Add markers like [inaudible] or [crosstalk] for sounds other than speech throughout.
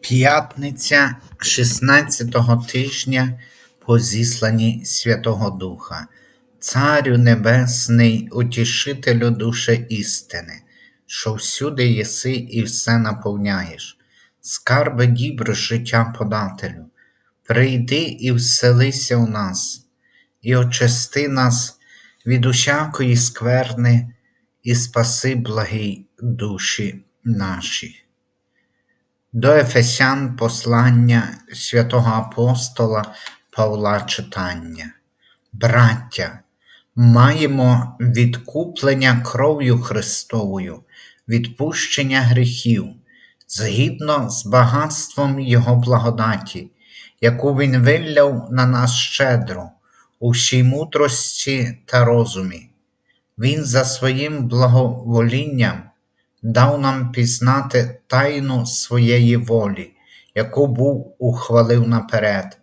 П'ятниця 16-го тижня по зісланні Святого Духа, Царю Небесний, утішителю душе істини, що всюди єси і все наповняєш, скарби дібр життя подателю, прийди і вселися у нас, і очисти нас від усякої скверни, і спаси благий душі наші. До Ефесян послання святого апостола Павла читання. Браття, маємо відкуплення кров'ю Христовою, відпущення гріхів, згідно з багатством Його благодаті, яку Він вилляв на нас щедро, у всій мудрості та розумі. Він за своїм благоволінням дав нам пізнати тайну своєї волі, яку був ухвалив наперед,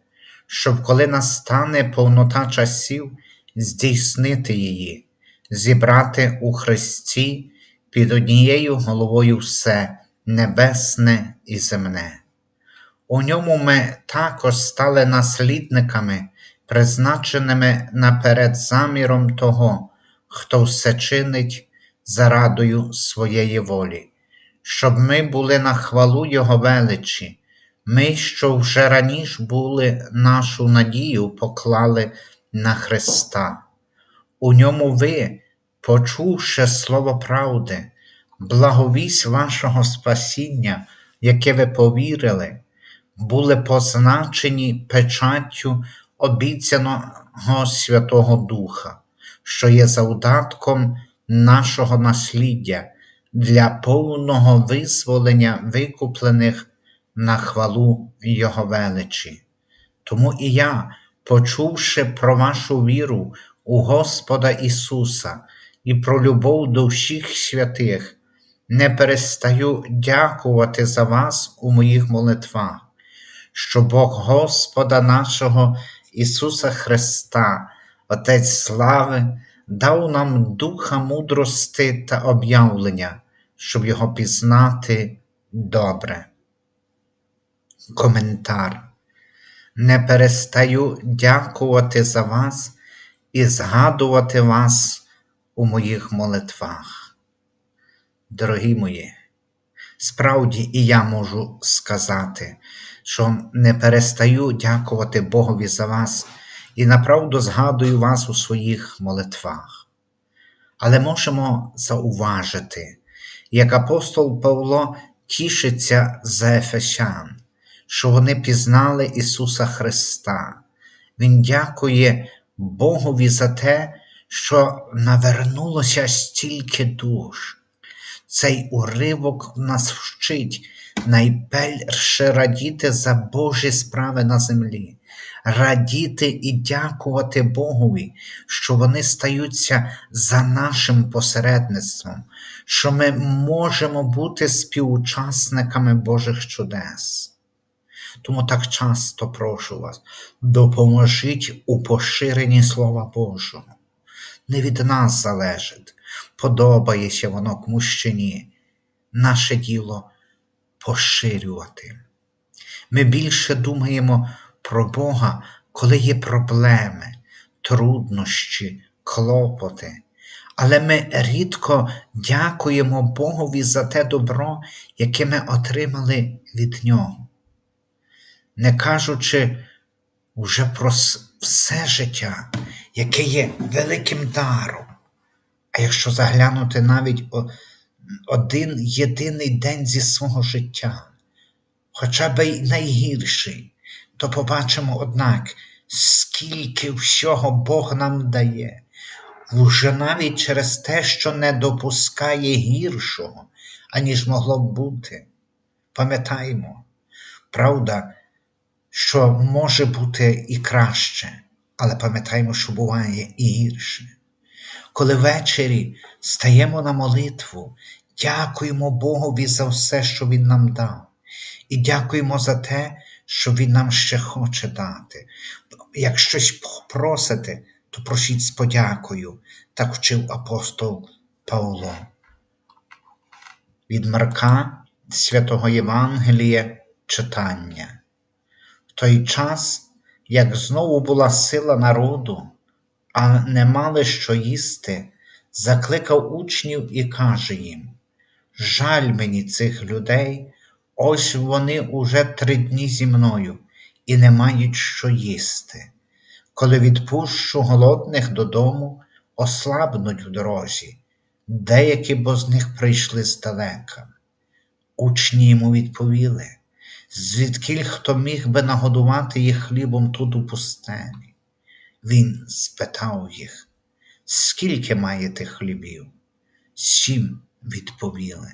щоб, коли настане повнота часів, здійснити її, зібрати у Христі під однією головою все небесне і земне. У ньому ми також стали наслідниками, призначеними наперед заміром того, хто все чинить зарадою своєї волі, щоб ми були на хвалу Його величі, ми, що вже раніше були нашу надію, поклали на Христа. У ньому ви, почувши слово правди, благовість вашого спасіння, яке ви повірили, були позначені печаттю обіцяного Святого Духа, що є завдатком нашого насліддя для повного визволення викуплених на хвалу Його величі. Тому і я, почувши про вашу віру у Господа Ісуса і про любов до всіх святих, не перестаю дякувати за вас у моїх молитвах, що Бог Господа нашого Ісуса Христа, Отець слави, дав нам духа мудрости та об'явлення, щоб його пізнати добре. Коментар. Не перестаю дякувати за вас і згадувати вас у моїх молитвах. Дорогі мої, справді і я можу сказати, що не перестаю дякувати Богові за вас і направду згадую вас у своїх молитвах. Але можемо зауважити, як апостол Павло тішиться за Ефесян, що вони пізнали Ісуса Христа. Він дякує Богові за те, що навернулося стільки душ. Цей уривок нас вчить найперше радіти за Божі справи на землі, радіти і дякувати Богові, що вони стаються за нашим посередництвом, що ми можемо бути співучасниками Божих чудес. Тому так часто прошу вас, допоможіть у поширенні Слова Божого. Не від нас залежить, подобається воно комусь чи ні. Наше діло поширювати. Ми більше думаємо про Бога, коли є проблеми, труднощі, клопоти. Але ми рідко дякуємо Богові за те добро, яке ми отримали від Нього. Не кажучи вже про все життя, яке є великим даром. А якщо заглянути навіть один єдиний день зі свого життя, хоча б й найгірший, то побачимо, однак, скільки всього Бог нам дає, вже навіть через те, що не допускає гіршого, аніж могло б бути. Пам'ятаємо, правда, що може бути і краще, але пам'ятаємо, що буває і гірше. Коли ввечері стаємо на молитву, дякуємо Богові за все, що Він нам дав, і дякуємо за те, що Він нам ще хоче дати. Як щось просите, то просіть з подякою, так вчив апостол Павло. Від Марка Святого Євангелія читання. В той час, як знову була сила народу, а не мали що їсти, закликав учнів і каже їм: Жаль мені цих людей, ось вони уже три дні зі мною і не мають що їсти. Коли відпущу голодних додому, ослабнуть в дорозі, деякі бо з них прийшли здалека. Учні йому відповіли, звідкіль хто міг би нагодувати їх хлібом тут у пустелі. Він спитав їх, скільки маєте хлібів? Сім відповіли.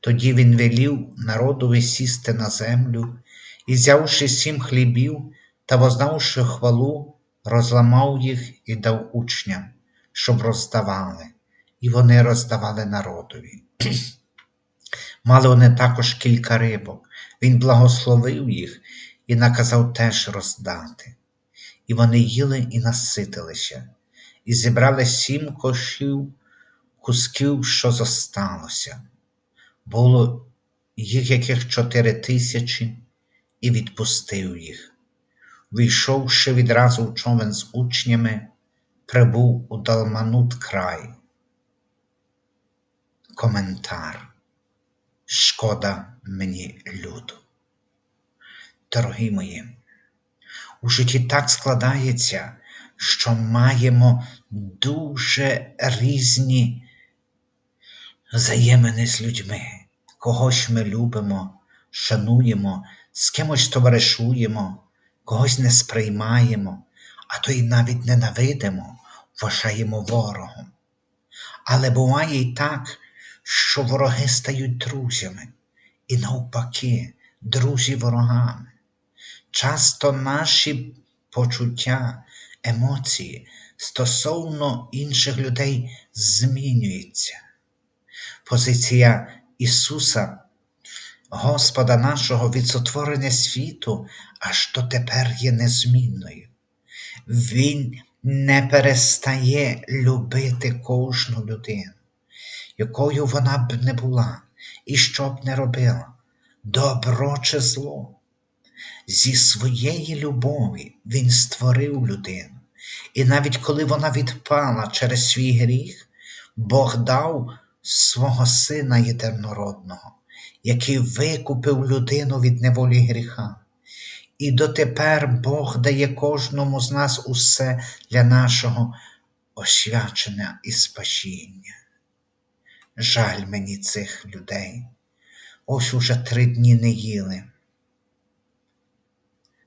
Тоді він велів народові сісти на землю і, взявши сім хлібів та вознавши хвалу, розламав їх і дав учням, щоб роздавали, і вони роздавали народові. [clears throat] Мали вони також кілька рибок. Він благословив їх і наказав теж роздати. І вони їли і наситилися, і зібрали сім кошів кусків, що зосталося. Було їх яких чотири тисячі, і відпустив їх. Війшовши відразу в човен з учнями, прибув у Далманут край. Коментар. Шкода мені люду. Дорогі мої, у житті так складається, що маємо дуже різні взаємини з людьми. Когось ми любимо, шануємо, з кимось товаришуємо, когось не сприймаємо, а то й навіть ненавидимо, вважаємо ворогом. Але буває й так, що вороги стають друзями, і навпаки, друзі ворогами. Часто наші почуття, емоції стосовно інших людей змінюються. Позиція Ісуса, Господа нашого від сотворення світу, аж дотепер є незмінною. Він не перестає любити кожну людину, якою вона б не була і що б не робила, добро чи зло. Зі своєї любові Він створив людину, і навіть коли вона відпала через свій гріх, Бог дав свого Сина Єдинородного, який викупив людину від неволі гріха. І дотепер Бог дає кожному з нас усе для нашого освячення і спасіння. Жаль мені цих людей. Ось уже три дні не їли.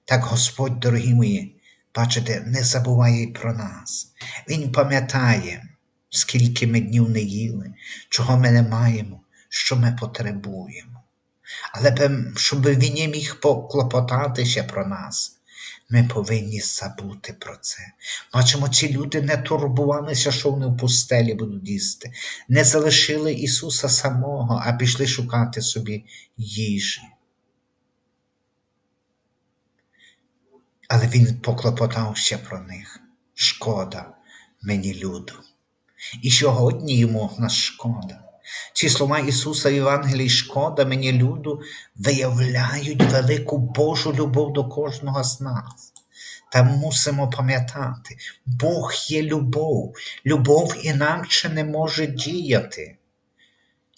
Так Господь, дорогі мої, бачите, не забуває й про нас. Він пам'ятає, скільки ми днів не їли, чого ми не маємо, що ми потребуємо. Але щоб він не міг поклопотатися про нас, ми повинні забути про це. Бачимо, ці люди не турбувалися, що вони в пустелі будуть їсти, не залишили Ісуса самого, а пішли шукати собі їжі. Але Він поклопотався про них. Шкода мені люду. І сьогодні йому нас шкода. Ці слова Ісуса в Євангелії шкода мені люду виявляють велику Божу любов до кожного з нас. Та мусимо пам'ятати, Бог є любов, любов інакше не може діяти.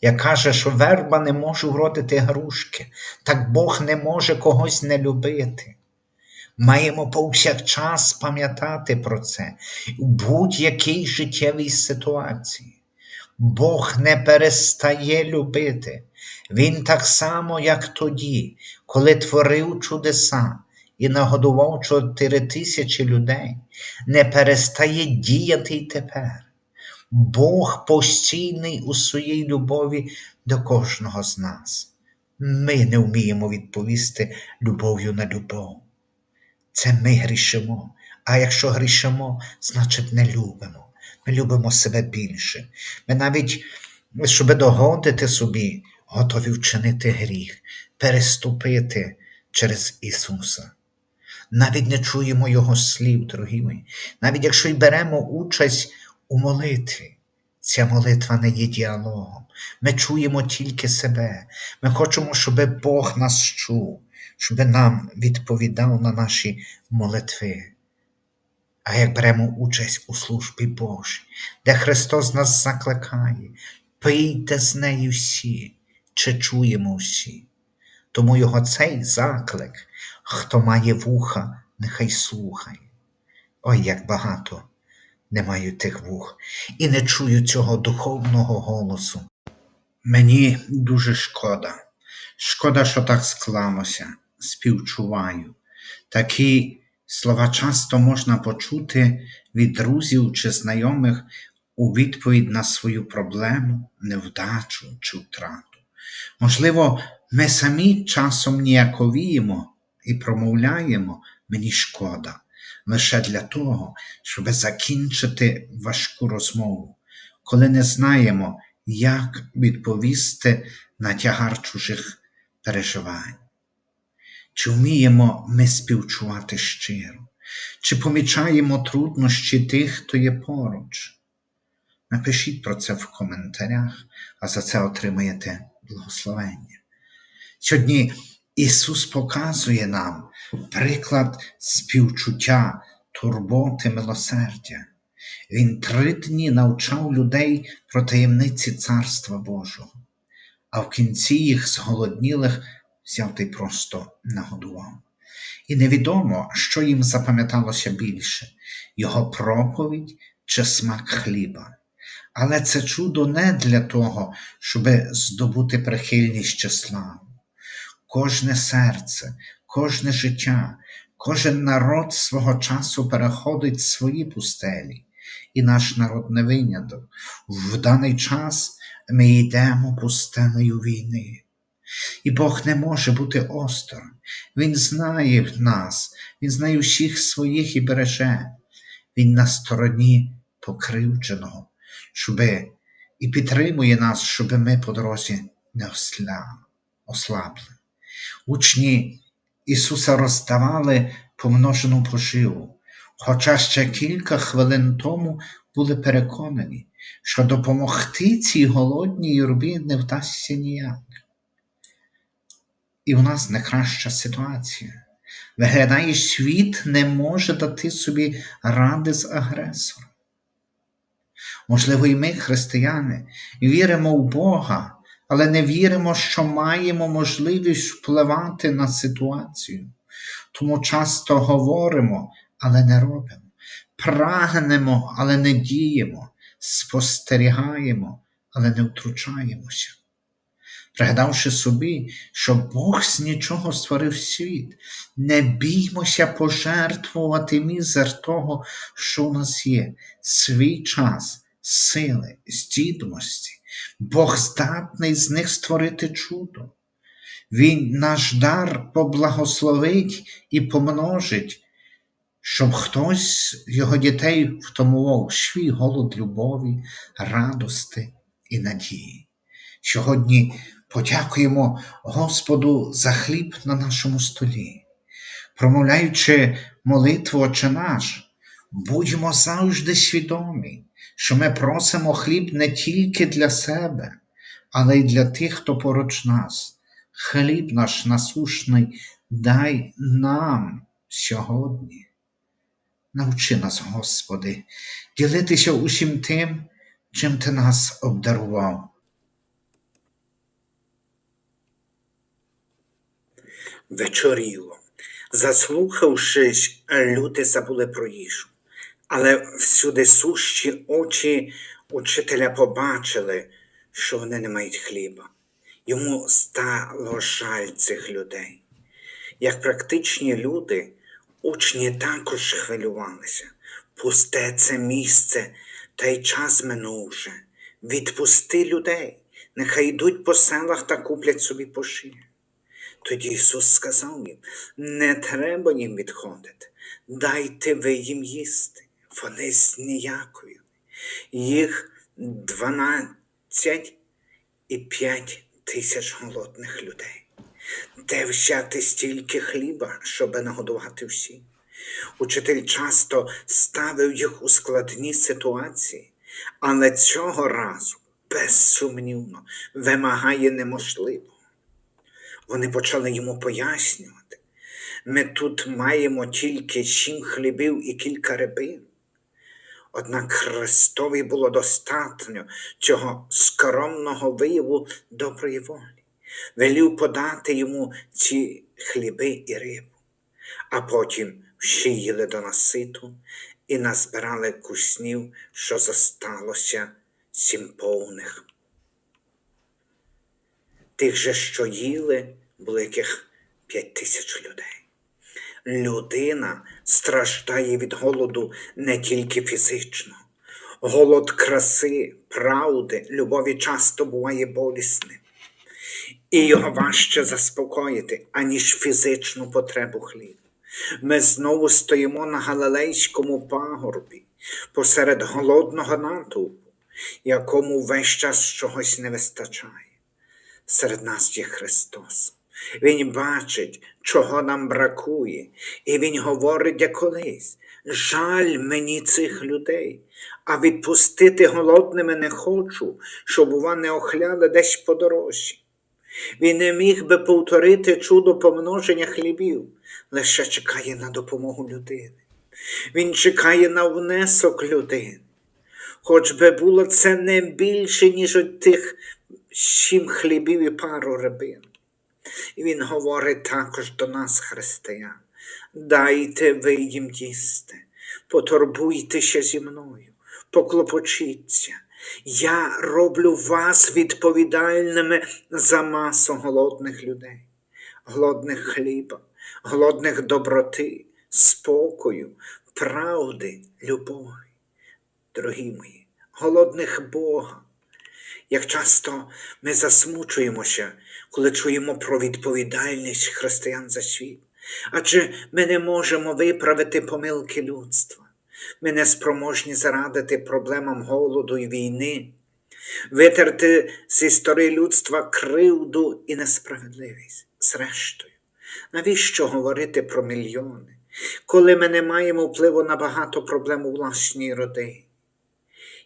Як каже, що верба не може вродити грушки, так Бог не може когось не любити. Маємо повсякчас пам'ятати про це у будь-якій життєвій ситуації. Бог не перестає любити. Він так само, як тоді, коли творив чудеса і нагодував чотири тисячі людей, не перестає діяти й тепер. Бог постійний у своїй любові до кожного з нас. Ми не вміємо відповісти любов'ю на любов. Це ми грішимо. А якщо грішимо, значить не любимо. Ми любимо себе більше. Ми навіть, щоб догодити собі, готові вчинити гріх, переступити через Ісуса. Навіть не чуємо Його слів, дорогі мої. Навіть якщо й беремо участь у молитві, ця молитва не є діалогом. Ми чуємо тільки себе. Ми хочемо, щоб Бог нас чув. Щоб нам відповідав на наші молитви. А як беремо участь у службі Божій, де Христос нас закликає, пийте з нею всі, чи чуємо всі. Тому його цей заклик, хто має вуха, нехай слухає. Ой, як багато не маю тих вух і не чую цього духовного голосу. Мені дуже шкода. Шкода, що так склалося, співчуваю. Такі слова часто можна почути від друзів чи знайомих у відповідь на свою проблему, невдачу чи втрату. Можливо, ми самі часом ніяковіємо і промовляємо мені шкода лише для того, щоб закінчити важку розмову, коли не знаємо, як відповісти на тягар чужих переживань. Чи вміємо ми співчувати щиро, чи помічаємо труднощі тих, хто є поруч? Напишіть про це в коментарях, а за це отримаєте благословення. Сьогодні Ісус показує нам приклад співчуття, турботи, милосердя. Він три дні навчав людей про таємниці Царства Божого, а в кінці їх зголоднілих взяв та й просто нагодував. І невідомо, що їм запам'яталося більше його проповідь чи смак хліба. Але це чудо не для того, щоб здобути прихильність чи славу. Кожне серце, кожне життя, кожен народ свого часу переходить свої пустелі, і наш народ не виняток. В даний час ми йдемо пустелею війни. І Бог не може бути осторонь. Він знає нас, Він знає всіх своїх і береже. Він на стороні покривдженого, щоби і підтримує нас, щоб ми по дорозі не ослабли. Учні Ісуса роздавали помножену поживу, хоча ще кілька хвилин тому були переконані, що допомогти цій голодній юрбі не вдасться ніяк. І в нас не краща ситуація. Виглядає, світ не може дати собі ради з агресором. Можливо, і ми, християни, віримо в Бога, але не віримо, що маємо можливість впливати на ситуацію. Тому часто говоримо, але не робимо. Прагнемо, але не діємо, спостерігаємо, але не втручаємося. Пригадавши собі, що Бог з нічого створив світ, не біймося пожертвувати мізер того, що у нас є, свій час, сили, здібності. Бог здатний з них створити чудо. Він наш дар поблагословить і помножить, щоб хтось його дітей втомував свій голод любові, радости і надії. Сьогодні подякуємо Господу за хліб на нашому столі, промовляючи молитву Отче наш, будьмо завжди свідомі, що ми просимо хліб не тільки для себе, але й для тих, хто поруч нас. Хліб наш насушний дай нам сьогодні. Навчи нас, Господи, ділитися усім тим, чим Ти нас обдарував. Вечоріло. Заслухавшись, люди забули про їжу. Але всюди сущі очі учителя побачили, що вони не мають хліба. Йому стало жаль цих людей. Як практичні люди, учні також хвилювалися. Пусте це місце, та й час минув вже. Відпусти людей, нехай йдуть по селах та куплять собі поші. Тоді Ісус сказав їм: не треба їм відходити, дайте ви їм їсти. Вони зніяковіли. Їх дванадцять і п'ять тисяч голодних людей. Де взяти стільки хліба, щоб нагодувати всіх? Учитель часто ставив їх у складні ситуації, але цього разу, безсумнівно, вимагає неможливо. Вони почали йому пояснювати. Ми тут маємо тільки сім хлібів і кілька рибин. Однак Христові було достатньо цього скромного вияву доброї волі. Велів подати йому ці хліби і рибу, а потім ще їли до наситу і назбирали куснів, що зосталося сім повних. Тих же, що їли, було яких п'ять тисяч людей. Людина страждає від голоду не тільки фізично. Голод краси, правди, любові часто буває болісним. І його важче заспокоїти, аніж фізичну потребу хліба. Ми знову стоїмо на Галилейському пагорбі посеред голодного натовпу, якому весь час чогось не вистачає. Серед нас є Христос. Він бачить, чого нам бракує, і Він говорить як колись. Жаль мені цих людей, а відпустити голодними не хочу, щоб вони охляли десь по дорозі. Він не міг би повторити чудо помноження хлібів, лише чекає на допомогу людини. Він чекає на внесок людини. Хоч би було це не більше, ніж от тих сім хлібів і пару рибин. І він говорить також до нас, християн, дайте ви їм їсти, потурбуйтеся зі мною, поклопочіться. Я роблю вас відповідальними за масу голодних людей, голодних хліба, голодних доброти, спокою, правди, любові. Дорогі мої, голодних Бога. Як часто ми засмучуємося, коли чуємо про відповідальність християн за світ, адже ми не можемо виправити помилки людства, ми не спроможні зарадити проблемам голоду і війни, витерти з історії людства кривду і несправедливість. Зрештою, навіщо говорити про мільйони, коли ми не маємо впливу на багато проблем у власній родині?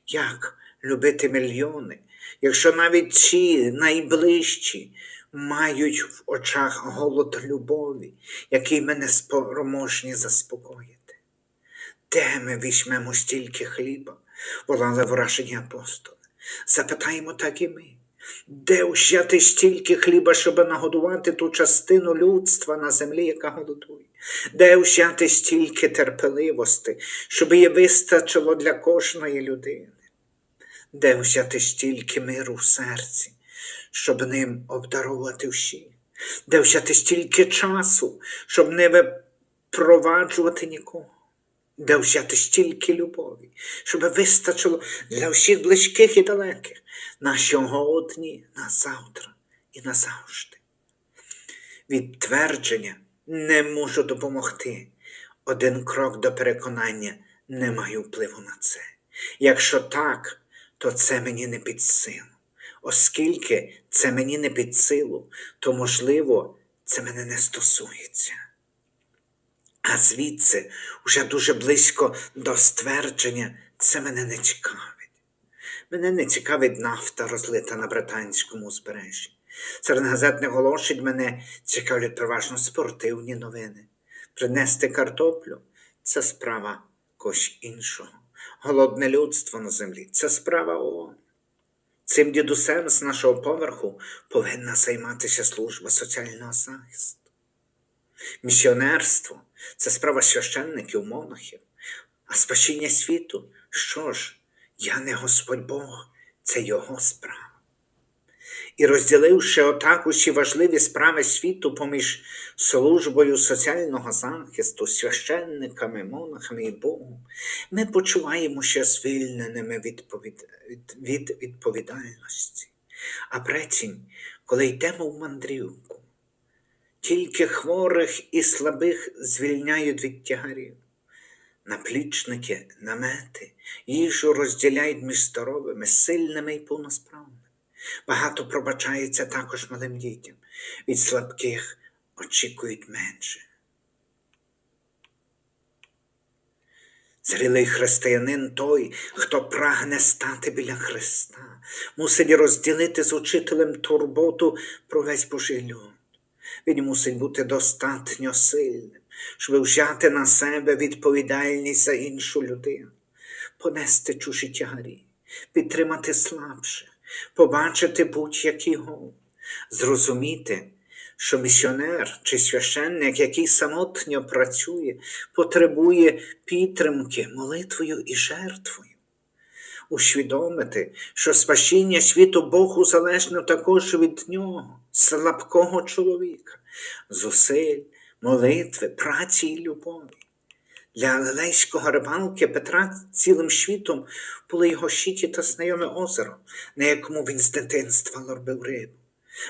Як любити мільйони, якщо навіть ці найближчі мають в очах голод любові, який ми не спроможні заспокоїти? Де ми візьмемо стільки хліба? волали вражені апостоли. Запитаємо так і ми. Де взяти стільки хліба, щоб нагодувати ту частину людства на землі, яка голодує? Де взяти стільки терпеливості, щоб її вистачило для кожної людини? Де взяти стільки миру в серці, щоб ним обдарувати всіх? Де взяти стільки часу, щоб не випроваджувати нікого? Де взяти стільки любові, щоб вистачило для всіх близьких і далеких на сьогодні, на завтра і назавжди. Відтвердження не можу допомогти. Один крок до переконання не маю впливу на це. Якщо так, то це мені не під силу. Оскільки це мені не під силу, то, можливо, це мене не стосується. А звідси, уже дуже близько до ствердження, це мене не цікавить. Мене не цікавить нафта, розлита на британському узбережжі. Серед газетних оголошень мене цікавлять переважно спортивні новини. Принести картоплю це справа когось іншого. Голодне людство на землі це справа ООН. Цим дідусем з нашого поверху повинна займатися служба соціального захисту. Місіонерство це справа священників, монахів, а спасіння світу, що ж, я не Господь Бог, це Його справа. І розділивши отак усі важливі справи світу поміж службою соціального захисту, священниками, монахами і Богом, ми почуваємося звільненими від, від відповідальності. А прецінь, коли йдемо в мандрівку, тільки хворих і слабих звільняють від тягарів. Наплічники, намети, їжу розділяють між здоровими, сильними і повносправними. Багато пробачається також малим дітям. Від слабких очікують менше. Зрілий християнин той, хто прагне стати біля Христа, мусить розділити з учителем турботу про весь Божий люд. Він мусить бути достатньо сильним, щоб взяти на себе відповідальність за іншу людину, понести чужі тягарі, підтримати слабших, побачити будь-який гол, зрозуміти, що місіонер чи священник, який самотньо працює, потребує підтримки молитвою і жертвою. Усвідомити, що спасіння світу Богу залежно також від нього, слабкого чоловіка, зусиль, молитви, праці і любові. Для галилейського рибалки Петра цілим світом було його щиті та знайоме озеро, на якому він з дитинства ловив рибу.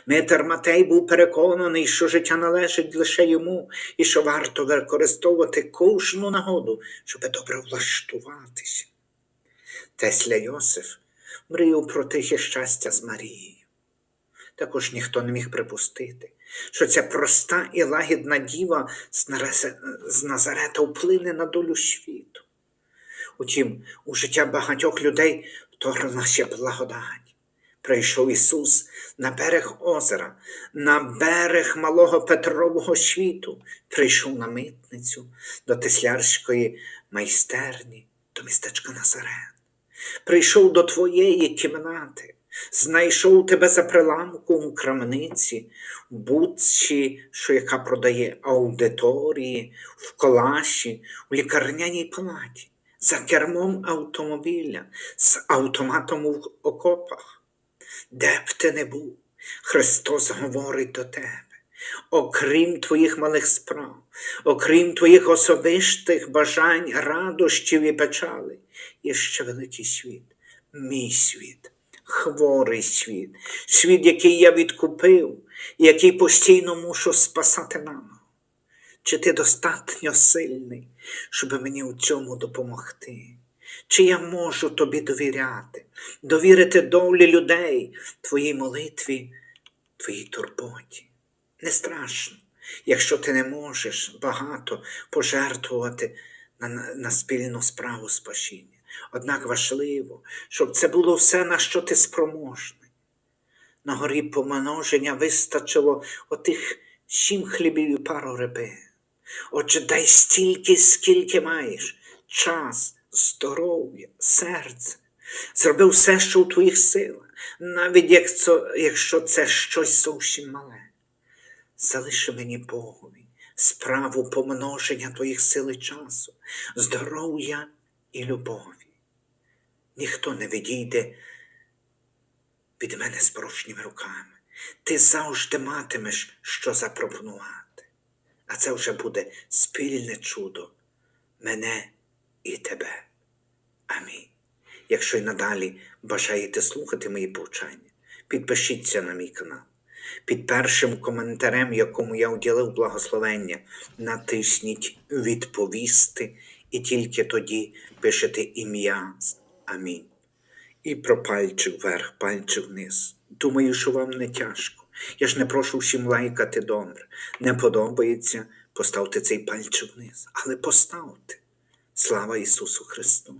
Митер Матей був переконаний, що життя належить лише йому і що варто використовувати кожну нагоду, щоб добре влаштуватися. Тесля Йосиф мріяв про тихе щастя з Марією. Також ніхто не міг припустити, що ця проста і лагідна діва з Назарета вплине на долю світу. Утім, у життя багатьох людей вторглася благодать. Прийшов Ісус на берег озера, на берег малого Петрового світу, прийшов на митницю до теслярської майстерні, до містечка Назарет. Прийшов до твоєї кімнати, знайшов тебе за прилавком у крамниці, в будці, що яка продає аудиторії, в колаші, у лікарняній палаті, за кермом автомобіля, з автоматом в окопах. Де б ти не був, Христос говорить до тебе. Окрім твоїх малих справ, окрім твоїх особистих бажань, радощів і печалей, є ще великий світ, мій світ, хворий світ, світ, який я відкупив, і який постійно мушу спасати наново. Чи ти достатньо сильний, щоб мені у цьому допомогти? Чи я можу тобі довіряти, довірити долі людей, твоїй молитві, твоїй турботі? Не страшно, якщо ти не можеш багато пожертвувати на, на спільну справу спасіння. Однак важливо, щоб це було все, на що ти спроможний. На горі помноження вистачило отих сім хлібів і пару риби. Отже, дай стільки, скільки маєш, час, здоров'я, серце. Зроби все, що у твоїх силах, навіть якщо це щось зовсім мале. Залиши мені Богові справу помноження твоїх сил часу, здоров'я і любові. Ніхто не відійде від мене з порожніми руками. Ти завжди матимеш, що запропонувати. А це вже буде спільне чудо мене і тебе. Амінь. Якщо й надалі бажаєте слухати мої повчання, підпишіться на мій канал. Під першим коментарем, якому я уділив благословення, натисніть відповісти і тільки тоді пишете ім'я. Амінь. І про пальчик вверх, пальчик вниз. Думаю, що вам не тяжко. Я ж не прошу всім лайкати добре. Не подобається, поставте цей пальчик вниз. Але поставте. Слава Ісусу Христу!